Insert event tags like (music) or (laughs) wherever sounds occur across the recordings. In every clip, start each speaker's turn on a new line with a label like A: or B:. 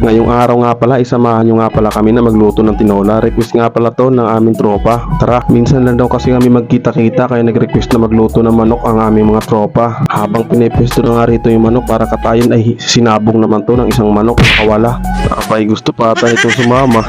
A: Ngayong araw nga pala, isamahan nyo nga pala kami na magluto ng tinola. Request nga pala to ng aming tropa. Tara, minsan lang daw kasi kami magkita-kita kaya nag-request na magluto ng manok ang aming mga tropa. Habang pinipwesto na nga rito yung manok para katayin ay sinabong naman to ng isang manok nakawala. Abay gusto pa ata ito sumama.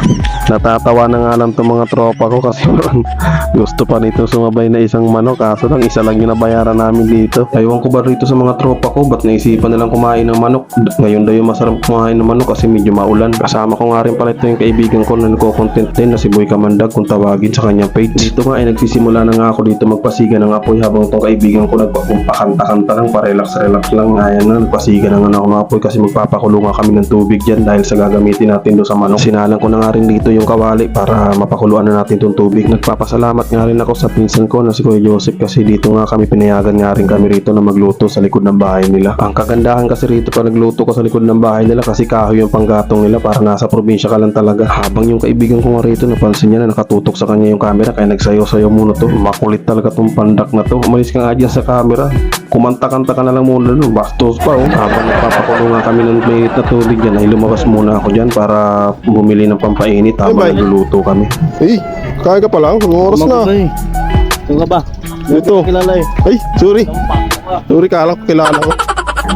A: Natatawa na nga lang to mga tropa ko kasi (laughs) gusto pa nito sumabay na isang manok kaso lang isa lang yung nabayaran namin dito. Ewan ko ba rito sa mga tropa ko ba't naisipan nilang kumain ng manok. Ngayon daw yung masarap kumain ng manok kasi medyo maulan. Kasama ko nga rin pala ito yung kaibigan ko na nagko-content din na si Boy Kamandag kung tawagin sa kanyang page. Dito nga ay nagsisimula na nga ako dito magpasiga ng apoy habang itong kaibigan ko nagpapakanta-kanta lang parelax-relax lang. Ayan na nagpasiga na nga ako ng apoy kasi magpapakulo nga kami ng tubig dyan dahil sa gagamitin natin doon sa manok. Sinalang ko na nga rin dito yung kawali para mapakuluan na natin itong tubig. Nagpapasalamat nga rin ako sa pinsan ko na si Kuya Joseph kasi dito nga kami pinayagan nga rin kami rito na magluto sa likod ng bahay nila. Ang kagandahan kasi rito pa nagluto ko sa likod ng bahay nila kasi kahoy yung panggatong nila para nasa probinsya ka lang talaga. Habang yung kaibigan ko nga rito napansin niya na nakatutok sa kanya yung camera kaya nagsayo-sayo muna to. Makulit talaga tong pandak na to. Umalis ka nga dyan sa camera. Kumanta-kanta ka na lang muna doon. Bastos pa oh. Habang nagpapakulo nga kami ng mainit na tubig dyan ay lumabas muna ako dyan para bumili ng pampainit habang nagluluto kami.
B: Ay, kaya ka pa lang. Ang oras na.
C: Ito ka ba?
B: Ito.
C: Kilala eh.
B: Ay, sorry. Sorry, kala ko kilala ko.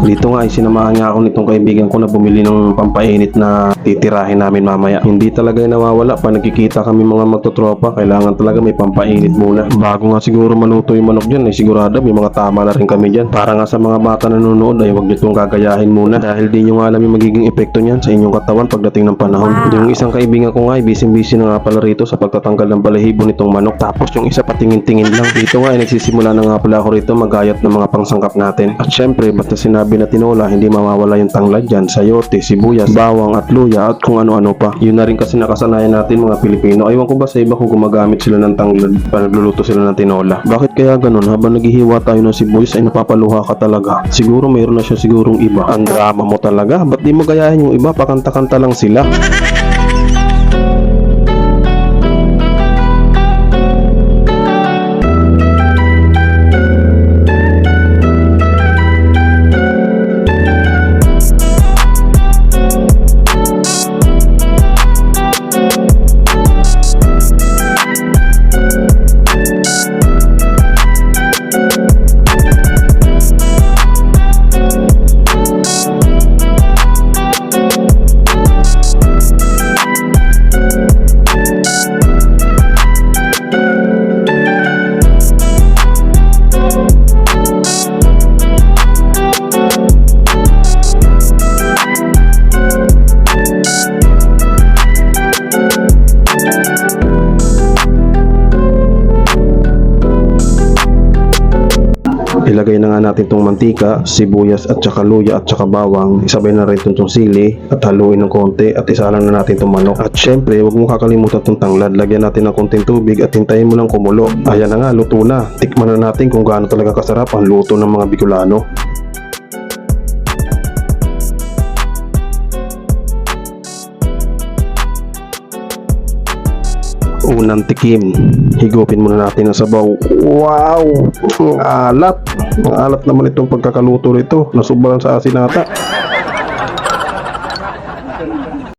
A: Dito nga ay sinamahan nga ako nitong kaibigan ko na bumili ng pampainit na titirahin namin mamaya. Hindi talaga yung nawawala pa nagkikita kami mga magtotropa. Kailangan talaga may pampainit muna. Bago nga siguro maluto yung manok dyan ay sigurado may mga tama na rin kami dyan. Para nga sa mga bata na nanonood ay huwag nyo itong gagayahin muna. Dahil di nyo nga alam yung magiging epekto niyan sa inyong katawan pagdating ng panahon. Yung isang kaibigan ko nga ay busy-busy na nga pala rito sa pagtatanggal ng balahibo nitong manok. Tapos yung isa patingin-tingin lang. Dito nga ay nagsisimula na nga pala ako rito magayat ng mga pangsangkap natin. At syempre, basta sinabi na tinola, hindi mawawala yung tanglad dyan, sayote, sibuyas, bawang at luya at kung ano-ano pa. Yun na rin kasi nakasanayan natin mga Pilipino. Aywan ko ba sa iba kung gumagamit sila ng tanglad para nagluluto sila ng tinola. Bakit kaya ganun? Habang naghihiwa tayo ng sibuyas ay napapaluha ka talaga. Siguro mayroon na siya sigurong iba. Ang drama mo talaga. Ba't di mo gayahin yung iba? Pakanta-kanta lang sila. (laughs) Ilagay na nga natin tong mantika, sibuyas at saka luya at saka bawang. Isabay na rin itong sili at haluin ng konti at isalang na natin itong manok. At syempre, huwag mo kakalimutan itong tanglad. Lagyan natin ng konting tubig at hintayin mo lang kumulo. Ayan na nga, luto na. Tikman na natin kung gaano talaga kasarap ang luto ng mga Bicolano. Unang tikim. Higupin muna natin ang sabaw. Wow! Ang alat. Ang alat naman itong pagkakaluto nito. Nasubalan sa asin ata.